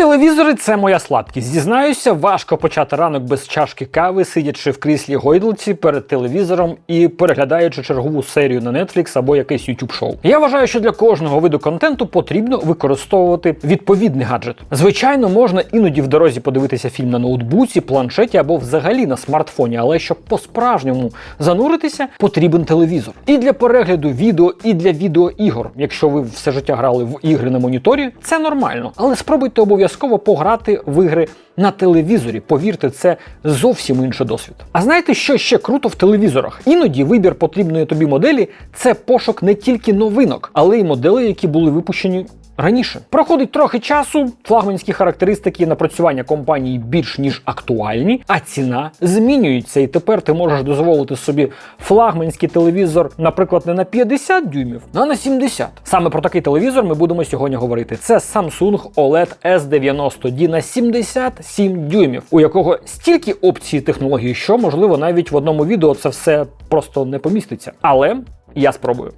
Телевізори це моя слабкість. Зізнаюся, важко почати ранок без чашки кави, сидячи в кріслі гойдлиці перед телевізором і переглядаючи чергову серію на Netflix або якесь YouTube шоу. Я вважаю, що для кожного виду контенту потрібно використовувати відповідний гаджет. Звичайно, можна іноді в дорозі подивитися фільм на ноутбуці, планшеті або взагалі на смартфоні, але щоб по-справжньому зануритися, потрібен телевізор. І для перегляду відео, і для відеоігор. Якщо ви все життя грали в ігри на моніторі, це нормально. Але спробуйте обов'язково пограти в ігри на телевізорі. Повірте, це зовсім інший досвід. А знаєте, що ще круто в телевізорах? Іноді вибір потрібної тобі моделі це пошук не тільки новинок, але й моделей, які були випущені. Раніше проходить трохи часу, флагманські характеристики напрацювання компанії більш ніж актуальні, а ціна змінюється. І тепер ти можеш дозволити собі флагманський телевізор, наприклад, не на 50 дюймів, а на 70. Саме про такий телевізор ми будемо сьогодні говорити. Це Samsung OLED S90D на 77 дюймів, у якого стільки опцій технології, що можливо навіть в одному відео це все просто не поміститься. Але я спробую.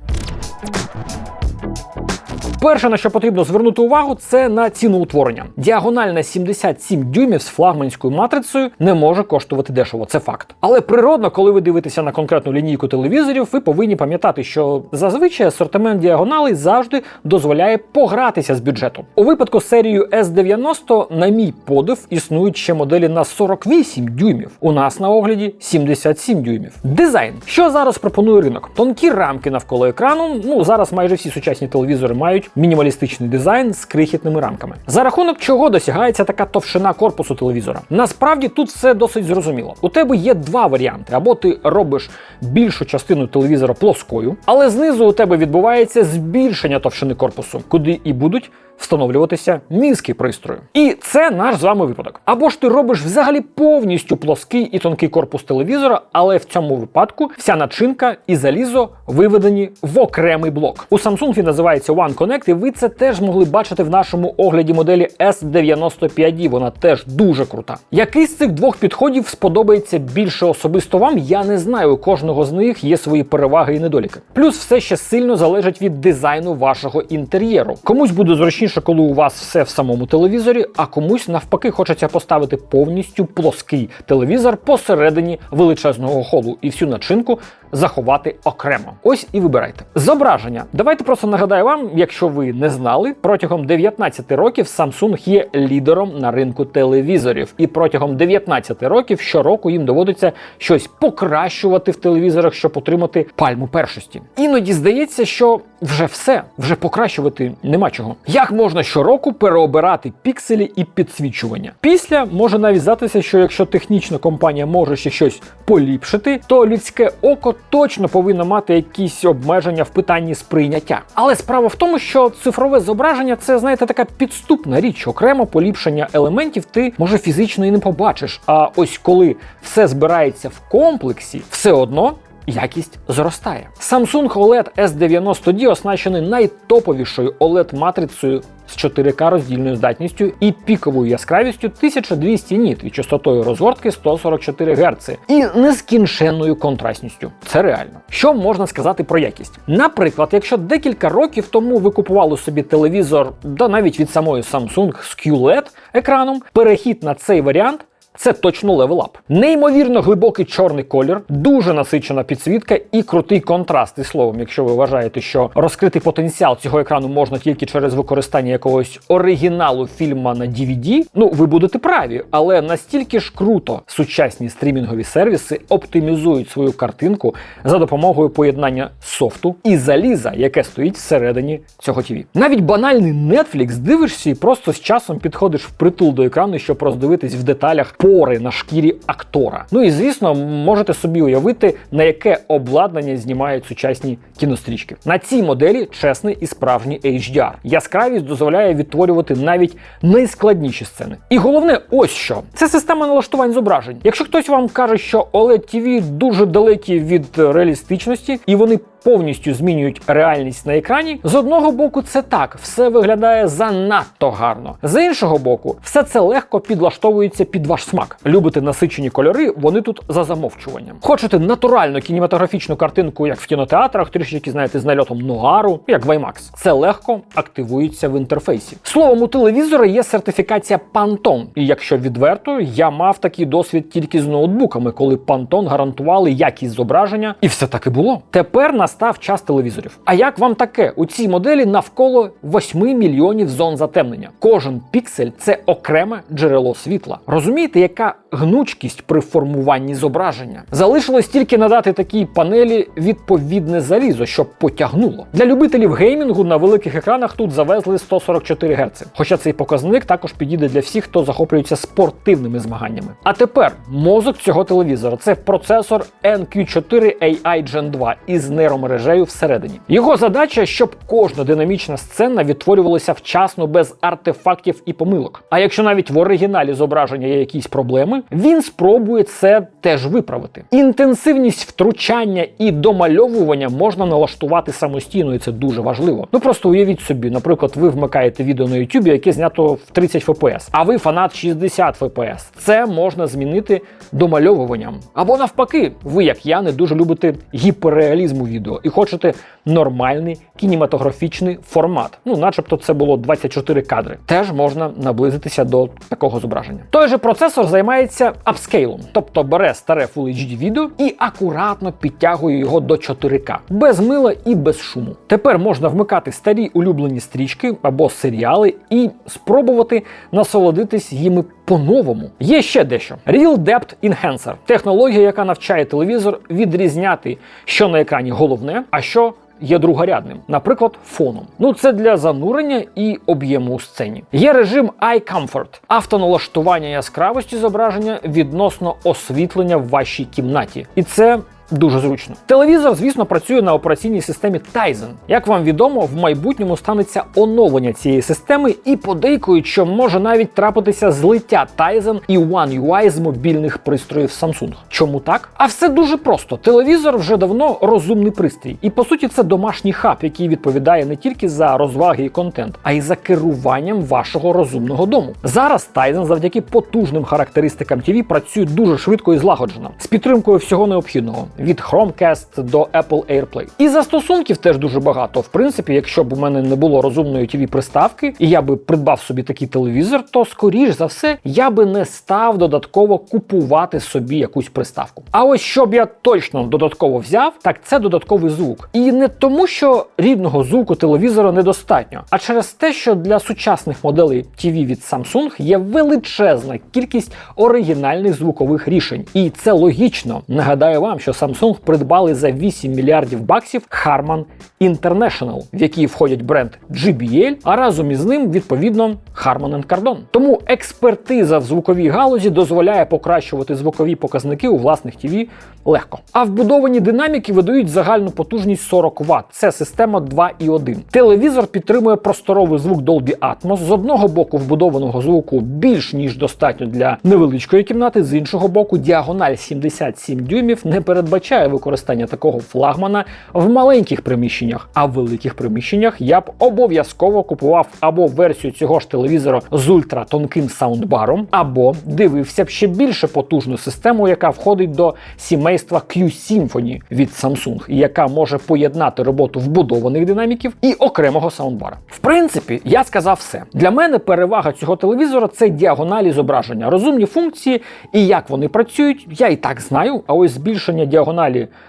Перше, на що потрібно звернути увагу, це на ціноутворення. Діагональна 77 дюймів з флагманською матрицею не може коштувати дешево, це факт. Але природно, коли ви дивитеся на конкретну лінійку телевізорів, ви повинні пам'ятати, що зазвичай асортимент діагоналей завжди дозволяє погратися з бюджетом. У випадку з серією S90, на мій подив, існують ще моделі на 48 дюймів. У нас на огляді 77 дюймів. Дизайн. Що зараз пропонує ринок? Тонкі рамки навколо екрану. Ну зараз майже всі сучасні телевізори мають мінімалістичний дизайн з крихітними рамками. За рахунок чого досягається така товщина корпусу телевізора? Насправді тут все досить зрозуміло. У тебе є два варіанти: або ти робиш більшу частину телевізора плоскою, але знизу у тебе відбувається збільшення товщини корпусу, куди і будуть встановлюватися мізки пристрою. І це наш з вами випадок. Або ж ти робиш взагалі повністю плоский і тонкий корпус телевізора, але в цьому випадку вся начинка і залізо виведені в окремий блок. У Samsung він називається One Connect, і ви це теж могли бачити в нашому огляді моделі S95D. Вона теж дуже крута. Який з цих двох підходів сподобається більше особисто вам? Я не знаю. У кожного з них є свої переваги і недоліки. Плюс все ще сильно залежить від дизайну вашого інтер'єру. Комусь буде зручніше, коли у вас все в самому телевізорі, а комусь навпаки хочеться поставити повністю плоский телевізор посередині величезного холу і всю начинку заховати окремо. Ось і вибирайте. Зображення. Давайте просто нагадаю вам, якщо ви не знали, протягом 19 років Samsung є лідером на ринку телевізорів, і протягом 19 років щороку їм доводиться щось покращувати в телевізорах, щоб отримати пальму першості. Іноді здається, що вже все, вже покращувати нема чого. Як можна щороку переобирати пікселі і підсвічування? Після може навіть здатися, що якщо технічна компанія може ще щось поліпшити, то людське око точно повинно мати якісь обмеження в питанні сприйняття. Але справа в тому, що цифрове зображення це, знаєте, така підступна річ. Окремо поліпшення елементів ти може фізично і не побачиш. А ось коли все збирається в комплексі, все одно. Якість зростає. Samsung OLED S90D оснащений найтоповішою OLED-матрицею з 4К роздільною здатністю і піковою яскравістю 1200 ніт і частотою розгортки 144 Гц і нескінченною контрастністю. Це реально. Що можна сказати про якість? Наприклад, якщо декілька років тому ви купували собі телевізор, да навіть від самої Samsung з QLED екраном, перехід на цей варіант. Це точно левелап. Неймовірно глибокий чорний колір, дуже насичена підсвітка і крутий контраст. І словом, якщо ви вважаєте, що розкритий потенціал цього екрану можна тільки через використання якогось оригіналу фільма на DVD, ну ви будете праві, але настільки ж круто сучасні стрімінгові сервіси оптимізують свою картинку за допомогою поєднання софту і заліза, яке стоїть всередині цього ТВ. Навіть банальний Netflix дивишся і просто з часом підходиш впритул до екрану, щоб роздивитись в деталях пори на шкірі актора. Ну і звісно, можете собі уявити, на яке обладнання знімають сучасні кінострічки. На цій моделі чесний і справжній HDR. Яскравість дозволяє відтворювати навіть найскладніші сцени. І головне, ось що це система налаштувань зображень. Якщо хтось вам каже, що OLED TV дуже далекі від реалістичності, і вони повністю змінюють реальність на екрані. З одного боку, це так, все виглядає занадто гарно. З іншого боку, все це легко підлаштовується під ваш смак. Любите насичені кольори, вони тут за замовчуванням. Хочете натуральну кінематографічну картинку, як в кінотеатрах, трішечки знаєте, з нальотом нуару, як в IMAX. Це легко активується в інтерфейсі. Словом, у телевізора є сертифікація Pantone. І якщо відверто, я мав такий досвід тільки з ноутбуками, коли Pantone гарантували якість зображення, і все так і було. Тепер настав час телевізорів. А як вам таке? У цій моделі навколо 8 мільйонів зон затемнення. Кожен піксель це окреме джерело світла. Розумієте, яка гнучкість при формуванні зображення? Залишилось тільки надати такій панелі відповідне залізо, щоб потягнуло. Для любителів геймінгу на великих екранах тут завезли 144 Гц. Хоча цей показник також підійде для всіх, хто захоплюється спортивними змаганнями. А тепер мозок цього телевізора це процесор NQ4 AI Gen 2 із нейромережею всередині. Його задача, щоб кожна динамічна сцена відтворювалася вчасно без артефактів і помилок. А якщо навіть в оригіналі зображення є якісь проблеми, він спробує це теж виправити. Інтенсивність втручання і домальовування можна налаштувати самостійно, і це дуже важливо. Ну просто уявіть собі, наприклад, ви вмикаєте відео на YouTube, яке знято в 30 FPS, а ви фанат 60 FPS. Це можна змінити домальовуванням. Або навпаки, ви, як я, не дуже любите гіперреалізм у відео і хочете нормальний кінематографічний формат. Ну, начебто, це було 24 кадри. Теж можна наблизитися до такого зображення. Той же процесор займається апскейлом, тобто бере старе Full HD відео і акуратно підтягує його до 4К, без мила і без шуму. Тепер можна вмикати старі улюблені стрічки або серіали і спробувати насолодитись їми по-новому. Є ще дещо: Real Depth Enhancer – технологія, яка навчає телевізор відрізняти, що на екрані головне, а що є другорядним, наприклад, фоном. Ну це для занурення і об'єму у сцені. Є режим Eye Comfort – автоналаштування яскравості зображення відносно освітлення в вашій кімнаті. І це Дуже зручно. Телевізор, звісно, працює на операційній системі Tizen. Як вам відомо, в майбутньому станеться оновлення цієї системи і подейкують, що може навіть трапитися злиття Tizen і One UI з мобільних пристроїв Samsung. Чому так? А все дуже просто. Телевізор вже давно розумний пристрій, і по суті це домашній хаб, який відповідає не тільки за розваги і контент, а й за керуванням вашого розумного дому. Зараз Tizen завдяки потужним характеристикам TV працює дуже швидко і злагоджено з підтримкою всього необхідного від Chromecast до Apple AirPlay. І застосунків теж дуже багато. В принципі, якщо б у мене не було розумної tv приставки, і я би придбав собі такий телевізор, то скоріш за все я би не став додатково купувати собі якусь приставку. А ось щоб я точно додатково взяв, так це додатковий звук. І не тому, що рідного звуку телевізора недостатньо, а через те, що для сучасних моделей TV від Samsung є величезна кількість оригінальних звукових рішень. І це логічно. Нагадаю вам, що Samsung придбали за 8 мільярдів баксів Harman International, в який входять бренд JBL, а разом із ним відповідно Harman Kardon. Тому експертиза в звуковій галузі дозволяє покращувати звукові показники у власних TV легко. А вбудовані динаміки видають загальну потужність 40 Вт. Це система 2.1. Телевізор підтримує просторовий звук Dolby Atmos. З одного боку вбудованого звуку більш ніж достатньо для невеличкої кімнати, з іншого боку, діагональ 77 дюймів не передбачає використання такого флагмана в маленьких приміщеннях, а в великих приміщеннях я б обов'язково купував або версію цього ж телевізора з ультратонким саундбаром, або дивився б ще більше потужну систему, яка входить до сімейства Q-Symphony від Samsung, яка може поєднати роботу вбудованих динаміків і окремого саундбара. В принципі, я сказав все. Для мене перевага цього телевізора це діагоналі зображення, розумні функції і як вони працюють, я і так знаю. А ось збільшення діагоналі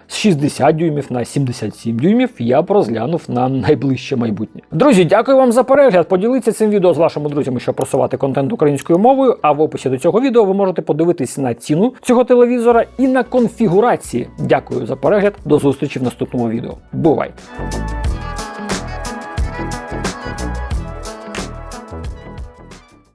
з 60 дюймів на 77 дюймів я розглянув на найближче майбутнє. Друзі, дякую вам за перегляд. Поділіться цим відео з вашими друзями, щоб просувати контент українською мовою. А в описі до цього відео ви можете подивитись на ціну цього телевізора і на конфігурації. Дякую за перегляд. До зустрічі в наступному відео. Бувайте!